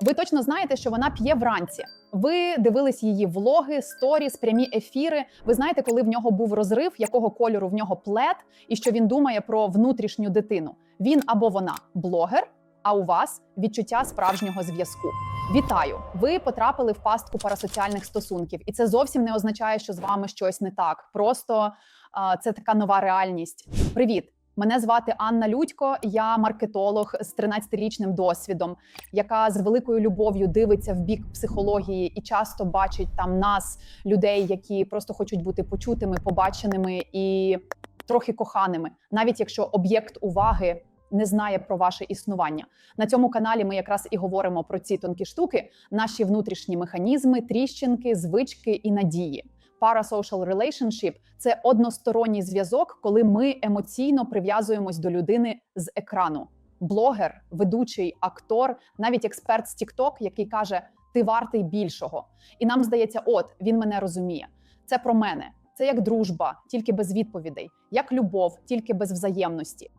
Ви точно знаєте, що вона п'є вранці. Ви дивились її влоги, сторіс, прямі ефіри. Ви знаєте, коли в нього був розрив, якого кольору в нього плед, і що він думає про внутрішню дитину. Він або вона блогер, а у вас відчуття справжнього зв'язку. Вітаю! Ви потрапили в пастку парасоціальних стосунків, і це зовсім не означає, що з вами щось не так. Просто а, це така нова реальність. Привіт! Мене звати Анна Людько. Я маркетолог з 13-річним досвідом, яка з великою любов'ю дивиться в бік психології і часто бачить там нас, людей, які просто хочуть бути почутими, побаченими і трохи коханими, навіть якщо об'єкт уваги не знає про ваше існування. На цьому каналі ми якраз і говоримо про ці тонкі штуки, наші внутрішні механізми, тріщинки, звички і надії. Parasocial relationship – це односторонній зв'язок, коли ми емоційно прив'язуємось до людини з екрану. Блогер, ведучий, актор, навіть експерт з TikTok, який каже: Ти вартий більшого. І нам здається, от він мене розуміє. Це про мене. Це як дружба, тільки без відповідей, як любов, тільки без взаємності.